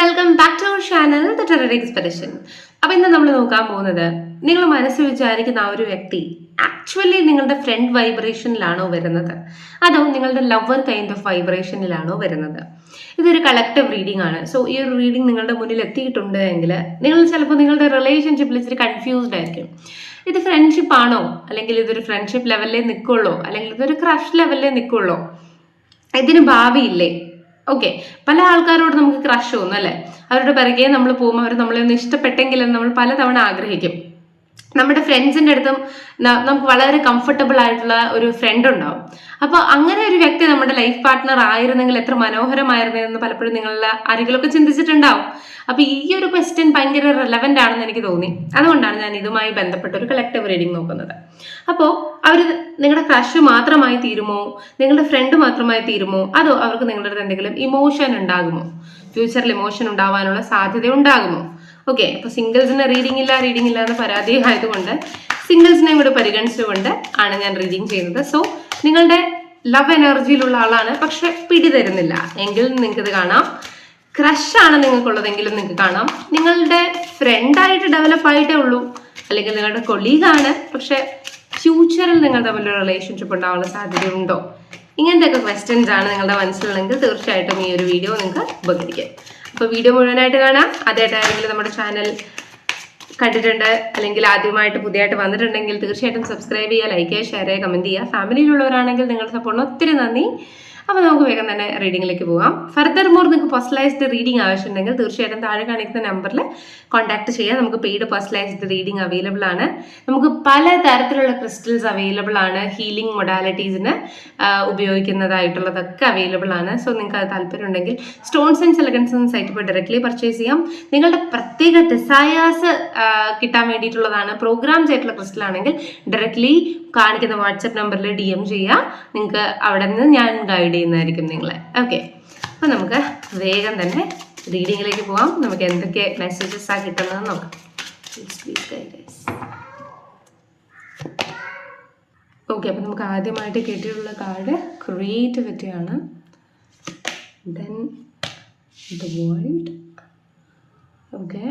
Welcome back to our channel the tarot expedition അപ്പൊ ഇന്ന് നമ്മൾ നോക്കാൻ പോകുന്നത് നിങ്ങൾ മനസ്സിൽ വിചാരിക്കുന്ന ആ ഒരു വ്യക്തി ആക്ച്വലി നിങ്ങളുടെ ഫ്രണ്ട് വൈബ്രേഷനിലാണോ വരുന്നത്? അതോ നിങ്ങളുടെ ലവർ കൈൻഡ് ഓഫ് വൈബ്രേഷനിലാണോ വരുന്നത്? ഇതൊരു കളക്റ്റീവ് റീഡിംഗ് ആണ്. സോ ഈ ഒരു റീഡിംഗ് നിങ്ങളുടെ മുന്നിൽ എത്തിയിട്ടുണ്ട് എങ്കിൽ നിങ്ങൾ ചിലപ്പോൾ നിങ്ങളുടെ റിലേഷൻഷിപ്പിൽ ഇച്ചിരി കൺഫ്യൂസ്ഡ് ആയിരിക്കും. ഇത് ഫ്രണ്ട്ഷിപ്പ് ആണോ? അല്ലെങ്കിൽ ഇതൊരു ഫ്രണ്ട്ഷിപ്പ് ലെവലിലേ നിൽക്കുള്ളൂ? അല്ലെങ്കിൽ ഇതൊരു ക്രഷ് ലെവലിലേ നിൽക്കുള്ളൂ? ഇതിന് ഭാവിയില്ലേ? ഓക്കെ പല ആൾക്കാരോട് നമുക്ക് ക്രഷ് തോന്നും അല്ലേ? അവരുടെ പിറകെ നമ്മൾ പോകുമ്പോൾ അവർ നമ്മളെ ഒന്ന് ഇഷ്ടപ്പെട്ടെങ്കിൽ നമ്മൾ പലതവണ ആഗ്രഹിക്കും. നമ്മുടെ ഫ്രണ്ട്സിന്റെ അടുത്തും നമുക്ക് വളരെ കംഫർട്ടബിൾ ആയിട്ടുള്ള ഒരു ഫ്രണ്ട് ഉണ്ടാവും. അപ്പോൾ അങ്ങനെ ഒരു വ്യക്തി നമ്മുടെ ലൈഫ് പാർട്ട്ണർ ആയിരുന്നെങ്കിൽ എത്ര മനോഹരമായിരുന്നു എന്ന് പലപ്പോഴും നിങ്ങളുടെ ആരെങ്കിലുമൊക്കെ ചിന്തിച്ചിട്ടുണ്ടാവും. അപ്പോൾ ഈ ഒരു ക്വസ്റ്റ്യൻ ഭയങ്കര റെലവന്റ് ആണെന്ന് എനിക്ക് തോന്നി. അതുകൊണ്ടാണ് ഞാൻ ഇതുമായി ബന്ധപ്പെട്ട ഒരു കളക്ടീവ് റീഡിംഗ് നോക്കുന്നത്. അപ്പോൾ അവർ നിങ്ങളുടെ ക്രഷ് മാത്രമായി തീരുമോ? നിങ്ങളുടെ ഫ്രണ്ട് മാത്രമായി തീരുമോ? അതോ അവർക്ക് നിങ്ങളുടെ അടുത്ത് എന്തെങ്കിലും ഇമോഷൻ ഉണ്ടാകുമോ? ഫ്യൂച്ചറിൽ ഇമോഷൻ ഉണ്ടാവാനുള്ള സാധ്യത ഉണ്ടാകുമോ? ഓക്കെ അപ്പോൾ സിംഗിൾസിന് റീഡിംഗ് ഇല്ല റീഡിംഗ് ഇല്ല എന്ന് പരാതി ആയതുകൊണ്ട് സിംഗിൾസിനെയും കൂടെ പരിഗണിച്ചുകൊണ്ട് ആണ് ഞാൻ റീഡിംഗ് ചെയ്യുന്നത്. സോ നിങ്ങളുടെ ലവ് എനർജിയിലുള്ള ആളാണ് പക്ഷെ പിടി തരുന്നില്ല. എങ്കിൽ നിങ്ങൾക്ക് ഇത് കാണാം. ക്രഷ് ആണ് നിങ്ങൾക്കുള്ളതെങ്കിലും നിങ്ങൾക്ക് കാണാം. നിങ്ങളുടെ ഫ്രണ്ടായിട്ട് ഡെവലപ്പ് ആയിട്ടേ ഉള്ളൂ. അല്ലെങ്കിൽ നിങ്ങളുടെ കൊളീഗാണ് പക്ഷെ ഫ്യൂച്ചറിൽ നിങ്ങൾ തമ്മിലൊരു റിലേഷൻഷിപ്പ് ഉണ്ടാവാനുള്ള സാധ്യതയുണ്ടോ? ഇങ്ങനത്തെ ഒക്കെ ക്വസ്റ്റ്യൻസ് ആണ് നിങ്ങളുടെ മനസ്സിലുള്ളെങ്കിൽ തീർച്ചയായിട്ടും ഈ ഒരു വീഡിയോ നിങ്ങൾക്ക് ഉപകരിക്കും. അപ്പോൾ വീഡിയോ മുഴുവനായിട്ട് കാണാം. ആദ്യമായിട്ടാണെങ്കിൽ നമ്മുടെ ചാനൽ കണ്ടിട്ടുണ്ട് അല്ലെങ്കിൽ ആദ്യമായിട്ട് പുതിയതായിട്ട് വന്നിട്ടുണ്ടെങ്കിൽ തീർച്ചയായിട്ടും സബ്സ്ക്രൈബ് ചെയ്യുക ലൈക്ക് ചെയ്യുക ഷെയർ ചെയ്യുക കമന്റ് ചെയ്യുക. ഫാമിലിയിലുള്ളവരാണെങ്കിൽ നിങ്ങളുടെ സപ്പോർട്ടിന് ഒത്തിരി നന്ദി. അപ്പോൾ നമുക്ക് വേഗം തന്നെ റീഡിംഗിലേക്ക് പോകാം ഫർദർ മോർ നിങ്ങൾക്ക് പേഴ്സണലൈസ്ഡ് റീഡിംഗ് ആവശ്യമുണ്ടെങ്കിൽ തീർച്ചയായിട്ടും താഴെ കാണിക്കുന്ന നമ്പറിൽ കോൺടാക്ട് ചെയ്യാം. നമുക്ക് പെയ്ഡ് പേഴ്സണലൈസ്ഡ് റീഡിംഗ് അവൈലബിൾ ആണ്. നമുക്ക് പല തരത്തിലുള്ള ക്രിസ്റ്റൽസ് അവൈലബിൾ ആണ്. ഹീലിംഗ് മൊഡാലിറ്റീസിന് ഉപയോഗിക്കുന്നതായിട്ടുള്ളതൊക്കെ അവൈലബിൾ ആണ്. സോ നിങ്ങൾക്ക് അത് താല്പര്യം ഉണ്ടെങ്കിൽ സ്റ്റോൺസ് ആൻഡ് സെലഗൻസ് എന്ന സൈറ്റിൽ പോയി ഡയറക്റ്റ്ലി പർച്ചേസ് ചെയ്യാം. നിങ്ങളുടെ പ്രത്യേക ഡിസയേഴ്സ് കിട്ടാൻ വേണ്ടിയിട്ടുള്ളതാണ്. പ്രോഗ്രാംസ് ആയിട്ടുള്ള ക്രിസ്റ്റൽ ആണെങ്കിൽ ഡയറക്റ്റ്ലി കാണിക്കുന്ന വാട്സപ്പ് നമ്പറിൽ ഡി എം ചെയ്യുക നിങ്ങൾക്ക് അവിടെ നിന്ന് ഞാൻ ഗൈഡ് ചെയ്യുന്നതായിരിക്കും നിങ്ങളെ. ഓക്കെ അപ്പോൾ നമുക്ക് വേഗം തന്നെ റീഡിങ്ങിലേക്ക് പോകാം നമുക്ക് എന്തൊക്കെ മെസ്സേജസ് ആ നോക്കാം. ഓക്കെ അപ്പോൾ നമുക്ക് ആദ്യമായിട്ട് കിട്ടിയിട്ടുള്ള കാർഡ് ക്രിയേറ്റിവിറ്റി ആണ്. ദെൻ ദ വേൾഡ് ഓക്കെ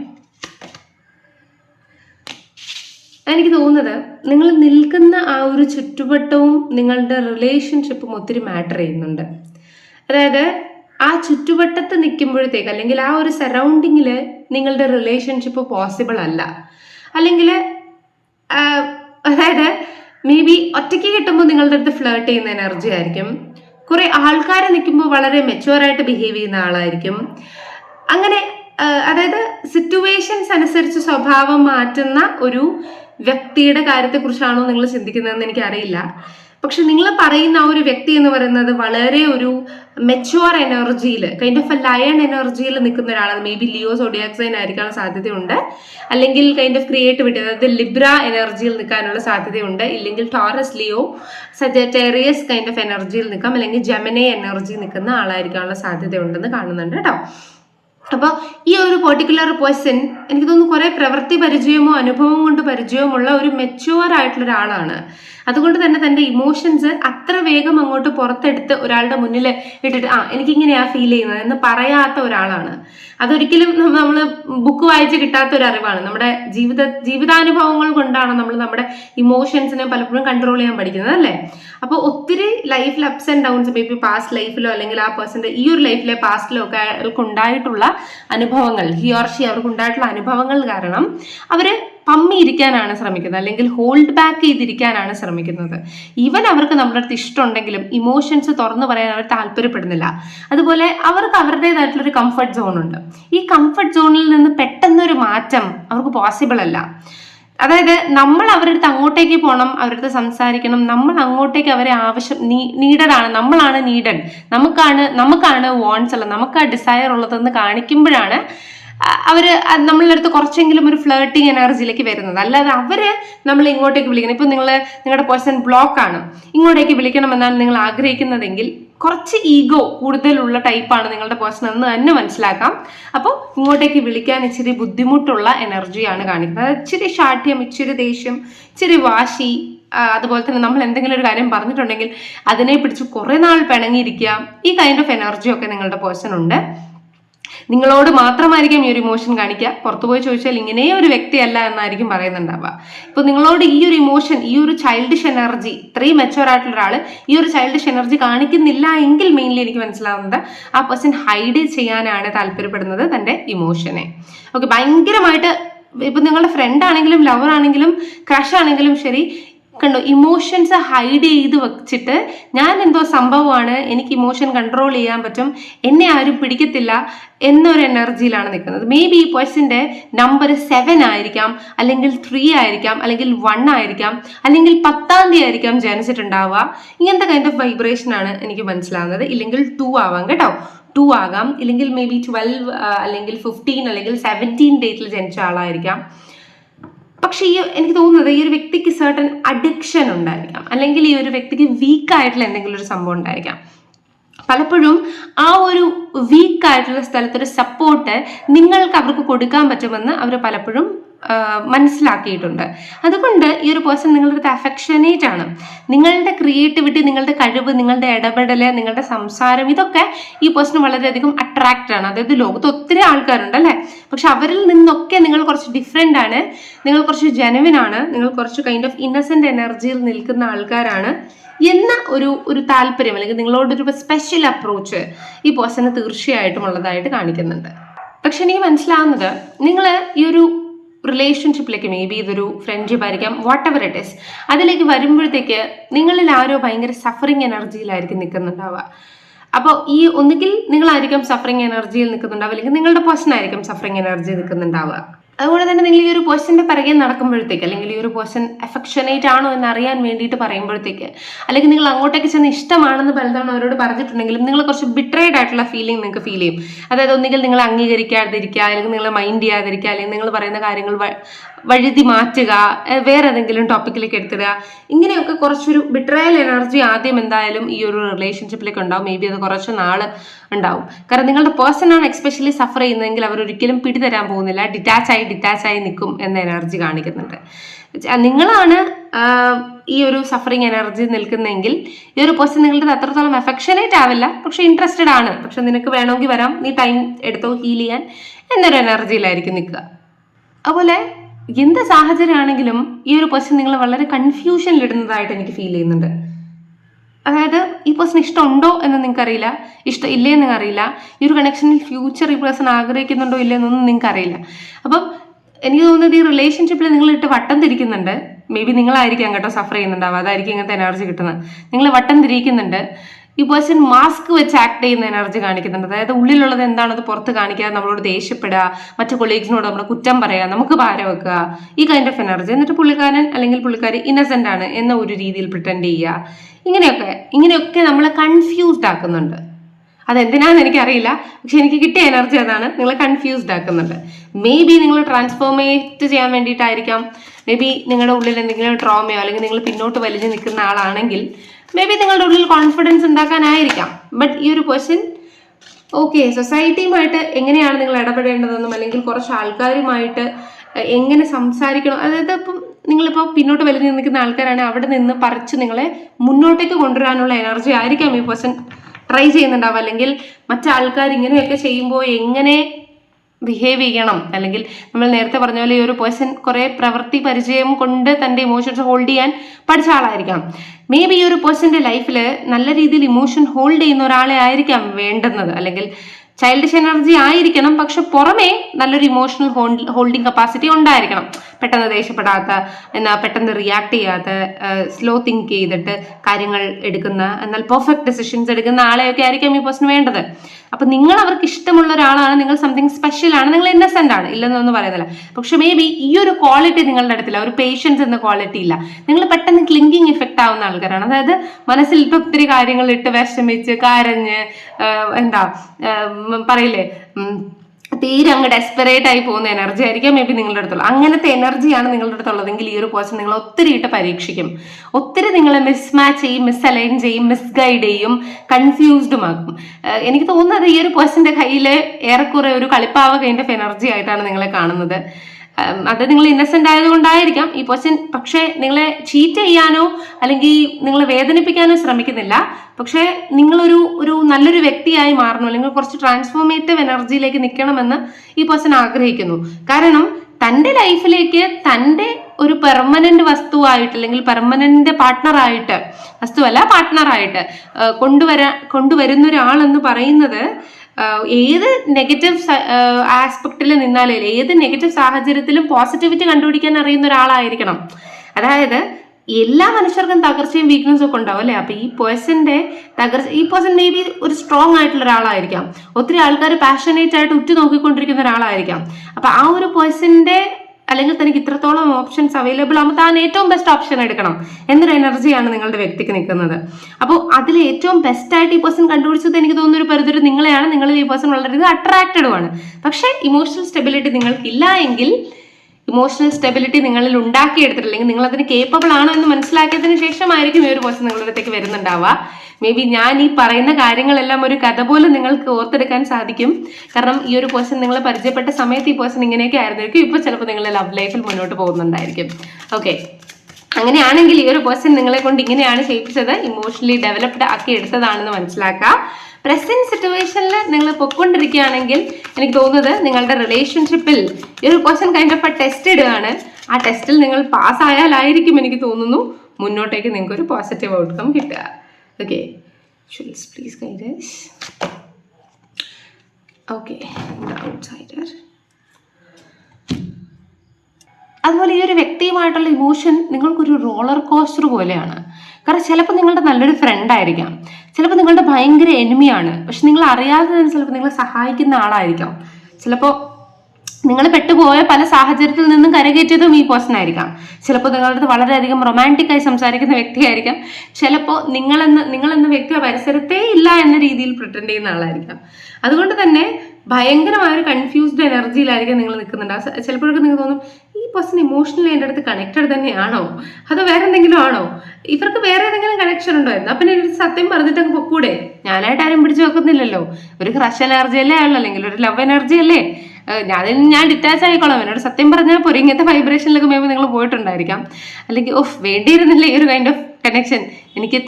എനിക്ക് തോന്നുന്നത് നിങ്ങൾ നിൽക്കുന്ന ആ ഒരു ചുറ്റുവട്ടവും നിങ്ങളുടെ റിലേഷൻഷിപ്പും ഒത്തിരി മാറ്റർ ചെയ്യുന്നുണ്ട്. അതായത് ആ ചുറ്റുവട്ടത്ത് നിൽക്കുമ്പോഴത്തേക്ക് അല്ലെങ്കിൽ ആ ഒരു സറൗണ്ടിങ്ങിൽ നിങ്ങളുടെ റിലേഷൻഷിപ്പ് പോസിബിൾ അല്ല. അല്ലെങ്കിൽ അതായത് മേ ബി ഒറ്റയ്ക്ക് കിട്ടുമ്പോൾ നിങ്ങളുടെ അടുത്ത് ഫ്ലേർട്ട് ചെയ്യുന്ന എനർജി ആയിരിക്കും. കുറെ ആൾക്കാരെ നിൽക്കുമ്പോൾ വളരെ മെച്ചുവറായിട്ട് ബിഹേവ് ചെയ്യുന്ന ആളായിരിക്കും. അങ്ങനെ അതായത് സിറ്റുവേഷൻസ് അനുസരിച്ച് സ്വഭാവം മാറ്റുന്ന ഒരു വ്യക്തിയുടെ കാര്യത്തെക്കുറിച്ചാണോ നിങ്ങൾ ചിന്തിക്കുന്നതെന്ന് എനിക്കറിയില്ല. പക്ഷെ നിങ്ങൾ പറയുന്ന ആ ഒരു വ്യക്തി എന്ന് പറയുന്നത് വളരെ ഒരു മെച്ചുവർ എനർജിയിൽ കൈൻഡ് ഓഫ് എ ലയൺ എനർജിയിൽ നിൽക്കുന്ന ഒരാളാണ്. മേ ബി ലിയോ സോഡിയാക്സൈൻ ആയിരിക്കാനുള്ള സാധ്യതയുണ്ട്. അല്ലെങ്കിൽ കൈൻഡ് ഓഫ് ക്രിയേറ്റിവിറ്റി അതായത് ലിബ്ര എനർജിയിൽ നിൽക്കാനുള്ള സാധ്യതയുണ്ട്. ഇല്ലെങ്കിൽ Taurus Leo Sagittarius kind of എനർജിയിൽ നിൽക്കാം. അല്ലെങ്കിൽ ജമനെ എനർജി നിൽക്കുന്ന ആളായിരിക്കാനുള്ള സാധ്യതയുണ്ടെന്ന് കാണുന്നുണ്ട് കേട്ടോ. അപ്പോൾ ഈ ഒരു പെർട്ടിക്കുലർ പേഴ്സൺ എനിക്ക് തോന്നുന്നു കുറേ പ്രവൃത്തി പരിചയമോ അനുഭവം കൊണ്ട് പരിചയമുള്ള ഒരു മെച്ചുവർ ആയിട്ടുള്ള ഒരാളാണ്. അതുകൊണ്ട് തന്നെ തന്റെ ഇമോഷൻസ് അത്ര വേഗം അങ്ങോട്ട് പുറത്തെടുത്ത് ഒരാളുടെ മുന്നിൽ ഇട്ടിട്ട് ആ എനിക്കിങ്ങനെയാ ഫീൽ ചെയ്യുന്നത് എന്ന് പറയാത്ത ഒരാളാണ്. അതൊരിക്കലും നമ്മൾ ബുക്ക് വായിച്ച് കിട്ടാത്ത ഒരു അറിവാണ്. നമ്മുടെ ജീവിത ജീവിതാനുഭവങ്ങൾ കൊണ്ടാണ് നമ്മൾ നമ്മുടെ ഇമോഷൻസിനെ പലപ്പോഴും കൺട്രോൾ ചെയ്യാൻ പഠിക്കുന്നത് അല്ലേ? അപ്പോൾ ഒത്തിരി ലൈഫിൽ ups and downs maybe past ലൈഫിലോ അല്ലെങ്കിൽ ആ പേഴ്സന്റെ ഈ ഒരു ലൈഫിലെ പാസ്റ്റിലോ ഒക്കെ അയാൾക്ക് ഉണ്ടായിട്ടുള്ള അനുഭവങ്ങൾ ഹി ഓർ ഷി അവർക്ക് ഉണ്ടായിട്ടുള്ള അനുഭവങ്ങൾ കാരണം അവർ പമ്മിയിരിക്കാനാണ് ശ്രമിക്കുന്നത് അല്ലെങ്കിൽ ഹോൾഡ് ബാക്ക് ചെയ്തിരിക്കാനാണ് ശ്രമിക്കുന്നത്. ഈവൻ അവർക്ക് നമ്മുടെ അടുത്ത് ഇഷ്ടമുണ്ടെങ്കിലും ഇമോഷൻസ് തുറന്നു പറയാൻ അവർ താല്പര്യപ്പെടുന്നില്ല. അതുപോലെ അവർക്ക് അവരുടേതായിട്ടുള്ള ഒരു കംഫർട്ട് സോൺ ഉണ്ട്. ഈ കംഫർട്ട് സോണിൽ നിന്ന് പെട്ടെന്നൊരു മാറ്റം അവർക്ക് പോസിബിൾ അല്ല. അതായത് നമ്മൾ അവരുടെ അടുത്ത് അങ്ങോട്ടേക്ക് പോകണം അവരുടെ സംസാരിക്കണം നമ്മൾ അങ്ങോട്ടേക്ക് അവരെ ആവശ്യം നീഡഡ് ആണ് നമ്മളാണ് നീഡഡ് നമുക്കാണ് നമുക്കാണ് വോൺസ് ഉള്ളത് നമുക്ക് ആ ഡിസയർ ഉള്ളതെന്ന് കാണിക്കുമ്പോഴാണ് അ- അവർ നമ്മളുടെ അടുത്ത് കുറച്ചെങ്കിലും ഒരു ഫ്ലേർട്ടിങ് എനർജിയിലേക്ക് വരുന്നത്. അല്ലാതെ അവർ നമ്മൾ ഇങ്ങോട്ടേക്ക് വിളിക്കണം. ഇപ്പൊ നിങ്ങൾ നിങ്ങളുടെ പേഴ്സൺ ബ്ലോക്ക് ആണ്. ഇങ്ങോട്ടേക്ക് വിളിക്കണമെന്നാണ് നിങ്ങൾ ആഗ്രഹിക്കുന്നതെങ്കിൽ കുറച്ച് ഈഗോ കൂടുതലുള്ള ടൈപ്പാണ് നിങ്ങളുടെ പേഴ്സൺ എന്ന് തന്നെ മനസ്സിലാക്കാം. അപ്പോൾ ഇങ്ങോട്ടേക്ക് വിളിക്കാൻ ഇച്ചിരി ബുദ്ധിമുട്ടുള്ള എനർജിയാണ് കാണിക്കുന്നത്. ഇച്ചിരി ഷാഠ്യം ഇച്ചിരി ദേഷ്യം ഇച്ചിരി വാശി അതുപോലെ തന്നെ നമ്മൾ എന്തെങ്കിലും ഒരു കാര്യം പറഞ്ഞിട്ടുണ്ടെങ്കിൽ അതിനെ പിടിച്ച് കുറേ നാൾ പിണങ്ങിയിരിക്കുക. ഈ കൈൻഡ് ഓഫ് എനർജി ഒക്കെ നിങ്ങളുടെ പേഴ്സൺ ഉണ്ട്. നിങ്ങളോട് മാത്രമായിരിക്കും ഈ ഒരു ഇമോഷൻ കാണിക്കുക പുറത്തു പോയി ചോദിച്ചാൽ ഇങ്ങനെ ഒരു വ്യക്തിയല്ല എന്നായിരിക്കും പറയുന്നുണ്ടാവുക. ഇപ്പൊ നിങ്ങളോട് ഈ ഒരു ഇമോഷൻ ഈ ഒരു ചൈൽഡിഷ് എനർജി ഇത്രയും മെച്ചുവർ ആയിട്ടുള്ള ഒരാൾ ഈ ഒരു ചൈൽഡിഷ് എനർജി കാണിക്കുന്നില്ല എങ്കിൽ മെയിൻലി എനിക്ക് മനസ്സിലാവുന്നത് ആ പേഴ്സൺ ഹൈഡ് ചെയ്യാനാണ് താല്പര്യപ്പെടുന്നത് തന്റെ ഇമോഷനെ ഓക്കെ ഭയങ്കരമായിട്ട് ഇപ്പൊ നിങ്ങളുടെ ഫ്രണ്ട് ആണെങ്കിലും ലവർ ആണെങ്കിലും ക്രഷ് ആണെങ്കിലും ശരി കണ്ടോ ഇമോഷൻസ് ഹൈഡ് ചെയ്ത് വെച്ചിട്ട് ഞാൻ എന്തോ സംഭവമാണ് എനിക്ക് ഇമോഷൻ കൺട്രോൾ ചെയ്യാൻ പറ്റും എന്നെ ആരും പിടിക്കത്തില്ല എന്നൊരു എനർജിയിലാണ് നിൽക്കുന്നത്. മേ ബി ഈ പേഴ്സന്റെ നമ്പർ സെവൻ ആയിരിക്കാം അല്ലെങ്കിൽ ത്രീ ആയിരിക്കാം അല്ലെങ്കിൽ വൺ ആയിരിക്കാം അല്ലെങ്കിൽ പത്താം തീയതി ആയിരിക്കാം ജനിച്ചിട്ടുണ്ടാവുക. ഇങ്ങനത്തെ കൈൻഡ് ഓഫ് വൈബ്രേഷൻ ആണ് എനിക്ക് മനസ്സിലാവുന്നത്. ഇല്ലെങ്കിൽ ടു ആവാം കേട്ടോ. ടു ആകാം. ഇല്ലെങ്കിൽ മേ ബി ട്വൽവ് അല്ലെങ്കിൽ ഫിഫ്റ്റീൻ അല്ലെങ്കിൽ സെവന്റീൻ ഡേറ്റിൽ ജനിച്ച ആളായിരിക്കാം. പക്ഷെ ഈ എനിക്ക് തോന്നുന്നത് ഈ ഒരു വ്യക്തിക്ക് സർട്ടൻ അഡിക്ഷൻ ഉണ്ടായിരിക്കാം. അല്ലെങ്കിൽ ഈ ഒരു വ്യക്തിക്ക് വീക്ക് ആയിട്ടുള്ള എന്തെങ്കിലും ഒരു സംഭവം ഉണ്ടായിരിക്കാം. പലപ്പോഴും ആ ഒരു വീക്ക് ആയിട്ടുള്ള സ്ഥലത്തൊരു സപ്പോർട്ട് നിങ്ങൾക്ക് അവർക്ക് കൊടുക്കാൻ പറ്റുമെന്ന് അവർ പലപ്പോഴും മനസ്സിലാക്കിയിട്ടുണ്ട്. അതുകൊണ്ട് ഈ ഒരു പേഴ്സൺ നിങ്ങളുടെ അഫെക്ഷനേറ്റ് ആണ്. നിങ്ങളുടെ ക്രിയേറ്റിവിറ്റി നിങ്ങളുടെ കഴിവ് നിങ്ങളുടെ ഇടപെടൽ നിങ്ങളുടെ സംസാരം ഇതൊക്കെ ഈ പേഴ്സൺ വളരെയധികം അട്രാക്റ്റ് ആണ്. അതായത് ലോകത്ത് ഒത്തിരി ആൾക്കാരുണ്ട് അല്ലേ? പക്ഷെ അവരിൽ നിന്നൊക്കെ നിങ്ങൾ കുറച്ച് ഡിഫറെന്റ് ആണ്. നിങ്ങൾ കുറച്ച് ജെനുവിൻ ആണ്. നിങ്ങൾ കുറച്ച് കൈൻഡ് ഓഫ് ഇന്നസെന്റ് എനർജിയിൽ നിൽക്കുന്ന ആൾക്കാരാണ് എന്ന ഒരു ഒരു താല്പര്യം അല്ലെങ്കിൽ നിങ്ങളോടൊരു സ്പെഷ്യൽ അപ്രോച്ച് ഈ പേഴ്സണ് തീർച്ചയായിട്ടും ഉള്ളതായിട്ട് കാണിക്കുന്നുണ്ട്. പക്ഷെ എനിക്ക് മനസ്സിലാവുന്നത് നിങ്ങൾ ഈ ഒരു റിലേഷൻഷിപ്പിലേക്ക് മേ ബി ഇതൊരു ഫ്രണ്ട്ഷിപ്പ് ആയിരിക്കാം വാട്ട് എവർ ഇറ്റ് ഇസ് അതിലേക്ക് വരുമ്പോഴത്തേക്ക് നിങ്ങളിൽ ആരോ ഭയങ്കര സഫറിങ് എനർജിയിലായിരിക്കും നിൽക്കുന്നുണ്ടാവുക. അപ്പോൾ ഈ ഒന്നുകിൽ നിങ്ങളായിരിക്കും സഫറിങ് എനർജിയിൽ നിൽക്കുന്നുണ്ടാവുക അല്ലെങ്കിൽ നിങ്ങളുടെ പേഴ്സൺ ആയിരിക്കും സഫറിങ് എനർജി നിൽക്കുന്നുണ്ടാവുക. അതുപോലെ തന്നെ നിങ്ങൾ ഈ ഒരു പേഴ്സന്റെ പിറകെ നടക്കുമ്പോഴത്തേക്ക് അല്ലെങ്കിൽ ഈ ഒരു പേഴ്സൺ അഫക്ഷനേറ്റ് ആണോ എന്ന് അറിയാൻ വേണ്ടിയിട്ട് പറയുമ്പോഴത്തേക്ക് അല്ലെങ്കിൽ നിങ്ങൾ അങ്ങോട്ടേക്ക് ചെന്ന് ഇഷ്ടമാണെന്ന് പലതവണ അവരോട് പറഞ്ഞിട്ടുണ്ടെങ്കിലും നിങ്ങൾ കുറച്ച് ബിട്രേഡ് ആയിട്ടുള്ള ഫീലിംഗ് നിങ്ങൾക്ക് ഫീൽ ചെയ്യും. അതായത് ഒന്നുകിൽ നിങ്ങൾ അംഗീകരിക്കാതിരിക്കുക അല്ലെങ്കിൽ നിങ്ങൾ മൈൻഡ് ചെയ്യാതിരിക്കുക അല്ലെങ്കിൽ നിങ്ങൾ പറയുന്ന കാര്യങ്ങൾ വഴുതി മാറ്റുക വേറെ ഏതെങ്കിലും ടോപ്പിക്കിലേക്ക് എടുത്തിടുക. ഇങ്ങനെയൊക്കെ കുറച്ചൊരു ബിട്രയൽ എനർജി ആദ്യം എന്തായാലും ഈ ഒരു റിലേഷൻഷിപ്പിലേക്ക് ഉണ്ടാവും. മേ ബി അത് കുറച്ച് നാൾ ഉണ്ടാവും. കാരണം നിങ്ങളുടെ പേഴ്സൺ ആണ് എക്സ്പെഷ്യലി സഫർ ചെയ്യുന്നതെങ്കിൽ അവർ ഒരിക്കലും പിടിതരാൻ പോകുന്നില്ല. ഡിറ്റാച്ച് ആയി ഡിറ്റാച്ച് ആയി നിൽക്കും എന്ന എനർജി കാണിക്കുന്നുണ്ട്. നിങ്ങളാണ് ഈ ഒരു സഫറിങ് എനർജി നിൽക്കുന്നതെങ്കിൽ ഈ ഒരു പേഴ്സൺ നിങ്ങളുടെ അത്രത്തോളം എഫക്ഷനേറ്റ് ആവില്ല. പക്ഷെ ഇൻട്രസ്റ്റഡ് ആണ്. പക്ഷെ നിനക്ക് വേണമെങ്കിൽ വരാം. നീ ടൈം എടുത്തോ ഹീൽ ചെയ്യാൻ എന്നൊരു എനർജിയിലായിരിക്കും നിൽക്കുക. അതുപോലെ എന്ത് സാഹചര്യമാണെങ്കിലും ഈ ഒരു പേഴ്സൺ നിങ്ങൾ വളരെ കൺഫ്യൂഷനിലിടുന്നതായിട്ട് എനിക്ക് ഫീൽ ചെയ്യുന്നുണ്ട്. അതായത് ഈ പേഴ്സൺ ഇഷ്ടമുണ്ടോ എന്ന് നിങ്ങൾക്ക് അറിയില്ല ഇഷ്ടം ഇല്ലേ എന്ന് അറിയില്ല ഈ ഒരു കണക്ഷനിൽ ഫ്യൂച്ചർ ഈ പേഴ്സൺ ആഗ്രഹിക്കുന്നുണ്ടോ ഇല്ലേ എന്നൊന്നും നിങ്ങൾക്ക് അറിയില്ല അപ്പം എനിക്ക് തോന്നുന്നത് ഈ റിലേഷൻഷിപ്പിൽ നിങ്ങൾ ഇട്ട് വട്ടം തിരിക്കുന്നുണ്ട്. മേ ബി നിങ്ങളായിരിക്കാം കേട്ടോ സഫർ ചെയ്യുന്നുണ്ടാവുക അതായിരിക്കും ഇങ്ങനത്തെ എനർജി കിട്ടുന്നത്. നിങ്ങൾ വട്ടം തിരിക്കുന്നുണ്ട്. ഈ പേഴ്സൺ മാസ്ക് വെച്ച് ആക്ട് ചെയ്യുന്ന എനർജി കാണിക്കുന്നുണ്ട്. അതായത് ഉള്ളിലുള്ളത് എന്താണോ അത് പുറത്ത് കാണിക്കാതെ നമ്മളോട് ദേഷ്യപ്പെടുക മറ്റു കൊളീഗ്സിനോട് നമ്മുടെ കുറ്റം പറയുക നമുക്ക് ഭാരം വെക്കുക. ഈ കൈൻഡ് ഓഫ് എനർജി എന്നിട്ട് പുള്ളിക്കാരൻ അല്ലെങ്കിൽ പുള്ളിക്കാരി ഇന്നസെന്റ് ആണ് എന്ന ഒരു രീതിയിൽ പ്രിട്ടൻഡ് ചെയ്യുക. ഇങ്ങനെയൊക്കെ ഇങ്ങനെയൊക്കെ നമ്മളെ കൺഫ്യൂസ്ഡ് ആക്കുന്നുണ്ട്. അതെന്തിനാന്ന് എനിക്കറിയില്ല. പക്ഷെ എനിക്ക് കിട്ടിയ എനർജി അതാണ് നിങ്ങളെ കൺഫ്യൂസ്ഡ് ആക്കുന്നുണ്ട്. മേ ബി നിങ്ങൾ ട്രാൻസ്ഫോർമേറ്റ് ചെയ്യാൻ വേണ്ടിയിട്ടായിരിക്കാം. മേ ബി നിങ്ങളുടെ ഉള്ളിൽ എന്തെങ്കിലും ട്രോമയോ അല്ലെങ്കിൽ നിങ്ങൾ പിന്നോട്ട് വലിഞ്ഞു നിൽക്കുന്ന ആളാണെങ്കിൽ മേ ബി നിങ്ങളുടെ ഉള്ളിൽ കോൺഫിഡൻസ് ഉണ്ടാക്കാനായിരിക്കാം. ബട്ട് ഈ ഒരു ക്വസ്റ്റ്യൻ ഓക്കെ സൊസൈറ്റിയുമായിട്ട് എങ്ങനെയാണ് നിങ്ങൾ ഇടപെടേണ്ടതെന്നും അല്ലെങ്കിൽ കുറച്ച് ആൾക്കാരുമായിട്ട് എങ്ങനെ സംസാരിക്കണം? അതായത് ഇപ്പം നിങ്ങളിപ്പോൾ പിന്നോട്ട് വലിഞ്ഞു നിൽക്കുന്ന ആൾക്കാരാണ് അവിടെ നിന്ന് പറിച്ച് നിങ്ങളെ മുന്നോട്ടേക്ക് കൊണ്ടുവരാനുള്ള എനർജി ആയിരിക്കാം ഈ പേഴ്സൺ ട്രൈ ചെയ്യുന്നുണ്ടാവുക. അല്ലെങ്കിൽ മറ്റാൾക്കാർ ഇങ്ങനെയൊക്കെ ചെയ്യുമ്പോൾ എങ്ങനെ ബിഹേവ് ചെയ്യണം? അല്ലെങ്കിൽ നമ്മൾ നേരത്തെ പറഞ്ഞ പോലെ ഈ ഒരു പേഴ്സൺ കുറെ പ്രവൃത്തി പരിചയം കൊണ്ട് തന്റെ ഇമോഷൻസ് ഹോൾഡ് ചെയ്യാൻ പഠിച്ച ആളായിരിക്കാം. മേ ബി ഈ ഒരു പേഴ്സന്റെ ലൈഫിൽ നല്ല രീതിയിൽ ഇമോഷൻ ഹോൾഡ് ചെയ്യുന്ന ഒരാളെ ആയിരിക്കാം വേണ്ടുന്നത്. അല്ലെങ്കിൽ ചൈൽഡിഷ് എനർജി ആയിരിക്കണം പക്ഷെ പുറമേ നല്ലൊരു ഇമോഷണൽ ഹോൾഡിംഗ് കപ്പാസിറ്റി ഉണ്ടായിരിക്കണം. പെട്ടെന്ന് ദേഷ്യപ്പെടാത്ത എന്നാൽ പെട്ടെന്ന് റിയാക്ട് ചെയ്യാത്ത സ്ലോ തിങ്ക് ചെയ്തിട്ട് കാര്യങ്ങൾ എടുക്കുന്ന എന്നാൽ പെർഫെക്റ്റ് ഡെസിഷൻസ് എടുക്കുന്ന ആളെയൊക്കെ ആയിരിക്കും ഈ പേഴ്സൺ വേണ്ടത്. അപ്പൊ നിങ്ങൾ അവർക്ക് ഇഷ്ടമുള്ള ഒരാളാണ് നിങ്ങൾ സംതിങ് സ്പെഷ്യൽ ആണ് നിങ്ങൾ ഇന്നസെന്റ് ആണ് ഇല്ലെന്നൊന്നും പറയുന്നില്ല. പക്ഷെ മേ ബി ഈ ഒരു ക്വാളിറ്റി നിങ്ങളുടെ അടുത്തില്ല ഒരു പേഷ്യൻസ് എന്ന ക്വാളിറ്റി ഇല്ല. നിങ്ങൾ പെട്ടെന്ന് ക്ലിങ്കിങ് ഇഫക്റ്റ് ആവുന്ന ആൾക്കാരാണ്. അതായത് മനസ്സിൽ ഇപ്പൊ ഒത്തിരി കാര്യങ്ങൾ ഇട്ട് വിഷമിച്ച് കരഞ്ഞ് എന്താ പറയില്ലേ? തീരെ അങ്ങ് ഡെസ്പെറേറ്റ് ആയി പോകുന്ന എനർജി ആയിരിക്കാം മേ ബി നിങ്ങളുടെ അടുത്തുള്ള അങ്ങനത്തെ എനർജിയാണ് നിങ്ങളുടെ അടുത്തുള്ളതെങ്കിൽ ഈ ഒരു പേഴ്സൺ നിങ്ങൾ ഒത്തിരി ഇട്ട് പരീക്ഷിക്കും. ഒത്തിരി നിങ്ങളെ മിസ്മാച്ച് ചെയ്യും മിസ് അലൈൻ ചെയ്യും മിസ്ഗൈഡ് ചെയ്യും കൺഫ്യൂസ്ഡും ആക്കും. എനിക്ക് തോന്നുന്നത് ഈ ഒരു പേഴ്സന്റെ കയ്യിൽ ഏറെക്കുറെ ഒരു കളിപ്പാവ കൈൻഡ് ഓഫ് എനർജി ആയിട്ടാണ് നിങ്ങളെ കാണുന്നത്. അത് നിങ്ങൾ ഇന്നസെന്റ് ആയതുകൊണ്ടായിരിക്കാം. ഈ പേഴ്സൺ പക്ഷേ നിങ്ങളെ ചീറ്റ് ചെയ്യാനോ അല്ലെങ്കിൽ നിങ്ങളെ വേദനിപ്പിക്കാനോ ശ്രമിക്കുന്നില്ല. പക്ഷേ നിങ്ങളൊരു ഒരു നല്ലൊരു വ്യക്തിയായി മാറണം അല്ലെങ്കിൽ കുറച്ച് ട്രാൻസ്ഫോർമേറ്റീവ് എനർജിയിലേക്ക് നിൽക്കണമെന്ന് ഈ പേഴ്സൺ ആഗ്രഹിക്കുന്നു. കാരണം തന്റെ ലൈഫിലേക്ക് തന്റെ ഒരു പെർമനന്റ് വസ്തുവായിട്ട് അല്ലെങ്കിൽ പെർമനന്റ് പാർട്ട്ണറായിട്ട് വസ്തുവല്ല പാർട്ട്ണറായിട്ട് കൊണ്ടുവരാ കൊണ്ടുവരുന്ന ഒരാളെന്ന് പറയുന്നത് ഏത് നെഗറ്റീവ് ആസ്പെക്റ്റിൽ നിന്നാലും ഏത് നെഗറ്റീവ് സാഹചര്യത്തിലും പോസിറ്റിവിറ്റി കണ്ടുപിടിക്കാൻ അറിയുന്ന ഒരാളായിരിക്കണം അതായത് എല്ലാ മനുഷ്യർക്കും തകർച്ചയും വീക്ക്നസും ഒക്കെ ഉണ്ടാവും അല്ലേ? അപ്പൊ ഈ പേഴ്സന്റെ തകർച്ച ഈ പേഴ്സൺ മേ ബി ഒരു സ്ട്രോങ് ആയിട്ടുള്ള ഒരാളായിരിക്കാം. ഒത്തിരി ആൾക്കാർ പാഷനേറ്റ് ആയിട്ട് ഉറ്റു നോക്കിക്കൊണ്ടിരിക്കുന്ന ഒരാളായിരിക്കാം. അപ്പൊ ആ ഒരു പേഴ്സന്റെ അല്ലെങ്കിൽ തനിക്ക് ഇത്രത്തോളം ഓപ്ഷൻസ് അവൈലബിൾ ആകുമ്പോൾ താൻ ഏറ്റവും ബെസ്റ്റ് ഓപ്ഷൻ എടുക്കണം എന്നൊരു എനർജിയാണ് നിങ്ങളുടെ വ്യക്തിക്ക് നിൽക്കുന്നത്. അപ്പോൾ അതിൽ ഏറ്റവും ബെസ്റ്റ് ആയിട്ട് ഈ പേഴ്സൺ കണ്ടുപിടിച്ചത് എനിക്ക് തോന്നുന്ന ഒരു പരിധി നിങ്ങളെയാണ്. നിങ്ങൾ ഈ പേഴ്സൺ വളരെ അട്രാക്റ്റഡുമാണ് പക്ഷേ ഇമോഷണൽ സ്റ്റെബിലിറ്റി നിങ്ങൾക്കില്ല എങ്കിൽ ഇമോഷണൽ സ്റ്റെബിലിറ്റി നിങ്ങളിൽ ഉണ്ടാക്കിയെടുത്തിട്ട് അല്ലെങ്കിൽ നിങ്ങൾ അതിന് കേപ്പബിൾ ആണോ എന്ന് മനസ്സിലാക്കിയതിന് ശേഷമായിരിക്കും ഈ ഒരു പേഴ്സൺ നിങ്ങളുടെ അടുത്തേക്ക് വരുന്നുണ്ടാവുക. മേ ബി ഞാൻ ഈ പറയുന്ന കാര്യങ്ങളെല്ലാം ഒരു കഥ പോലെ നിങ്ങൾക്ക് ഓർത്തെടുക്കാൻ സാധിക്കും. കാരണം ഈ ഒരു പേഴ്സൺ നിങ്ങൾ പരിചയപ്പെട്ട സമയത്ത് ഈ പേഴ്സൺ ഇങ്ങനെയൊക്കെ ആയിരുന്നിരിക്കും ഇപ്പോൾ ചിലപ്പോൾ നിങ്ങളുടെ ലവ് ലൈഫിൽ മുന്നോട്ട് പോകുന്നുണ്ടായിരിക്കും. ഓക്കെ അങ്ങനെയാണെങ്കിൽ ഈ ഒരു പേഴ്സൺ നിങ്ങളെ കൊണ്ട് ഇങ്ങനെയാണ് ചെയ്യിപ്പിച്ചത്. ഇമോഷണലി ഡെവലപ്ഡ് ആക്കി എടുത്തതാണെന്ന് മനസ്സിലാക്കുക പ്രസന്റ് സിറ്റുവേഷനിൽ നിങ്ങൾ പൊയ്ക്കൊണ്ടിരിക്കുകയാണെങ്കിൽ എനിക്ക് തോന്നുന്നത് നിങ്ങളുടെ റിലേഷൻഷിപ്പിൽ ഈ ഒരു ക്വസ്റ്റൻ കൈൻഡ് ഓഫ് ആ ടെസ്റ്റ് ഇടുകയാണ്. ആ ടെസ്റ്റിൽ നിങ്ങൾ പാസ്സായാലായിരിക്കും എനിക്ക് തോന്നുന്നു. മുന്നോട്ടേക്ക് നിങ്ങൾക്ക് ഒരു പോസിറ്റീവ് ഔട്ട്കം കിട്ടുക ഓക്കെ പ്ലീസ് ഓക്കെ ഔട്ട്സൈഡർ അതുപോലെ ഈ ഒരു വ്യക്തിയുമായിട്ടുള്ള ഇമോഷൻ നിങ്ങൾക്കൊരു റോളർ കോസ്റ്റർ പോലെയാണ്. കാരണം ചിലപ്പോൾ നിങ്ങളുടെ നല്ലൊരു ഫ്രണ്ട് ആയിരിക്കാം. ചിലപ്പോൾ നിങ്ങളുടെ ഭയങ്കര എനിമിയാണ് പക്ഷെ നിങ്ങൾ അറിയാതെ തന്നെ ചിലപ്പോൾ നിങ്ങളെ സഹായിക്കുന്ന ആളായിരിക്കാം. ചിലപ്പോൾ നിങ്ങൾ പെട്ടുപോയ പല സാഹചര്യത്തിൽ നിന്നും കരകയറ്റിയതും ഈ പേഴ്സൺ ആയിരിക്കാം. ചിലപ്പോൾ നിങ്ങളുടെ വളരെയധികം റൊമാന്റിക്കായി സംസാരിക്കുന്ന വ്യക്തിയായിരിക്കാം ചിലപ്പോൾ നിങ്ങളെന്ന നിങ്ങളെന്ന വ്യക്തി പരിസരത്തേ ഇല്ല എന്ന രീതിയിൽ പ്രിട്ടൻഡ് ചെയ്യുന്ന ആളായിരിക്കാം. അതുകൊണ്ട് തന്നെ ഭയങ്കരമായ ഒരു കൺഫ്യൂസ്ഡ് എനർജിയിലായിരിക്കും നിങ്ങൾ നിൽക്കുന്നുണ്ട്. ചിലപ്പോഴൊക്കെ നിങ്ങൾക്ക് തോന്നും ഈ പേഴ്സൺ ഇമോഷണലി എന്റെ അടുത്ത് കണക്റ്റഡ് തന്നെയാണോ? അതോ വേറെ എന്തെങ്കിലും ആണോ? ഇവർക്ക് വേറെ ഏതെങ്കിലും കണക്ഷൻ ഉണ്ടോ? എന്നാ പിന്നെ ഒരു സത്യം പറഞ്ഞിട്ട് അങ്ങ് പൊക്കൂടെ? ഞാനായിട്ട് ആരും പിടിച്ചു വെക്കുന്നില്ലല്ലോ. ഒരു ക്രഷ് എനർജി അല്ലേ ആണല്ലോ അല്ലെങ്കിൽ ഒരു ലവ് എനർജി അല്ലേ? ഞാൻ ഞാൻ ഡിറ്റാച്ച് ആയിക്കോളാം. എന്നോട് സത്യം പറഞ്ഞാൽ പോലും ഇങ്ങനത്തെ വൈബ്രേഷനിലൊക്കെ മേബി നിങ്ങൾ പോയിട്ടുണ്ടായിരിക്കാം. അല്ലെങ്കിൽ ഓഫ് വേണ്ടിയിരുന്നില്ല ഈ ഒരു കൈൻഡ് ഓഫ് കണക്ഷൻ എനിക്ക്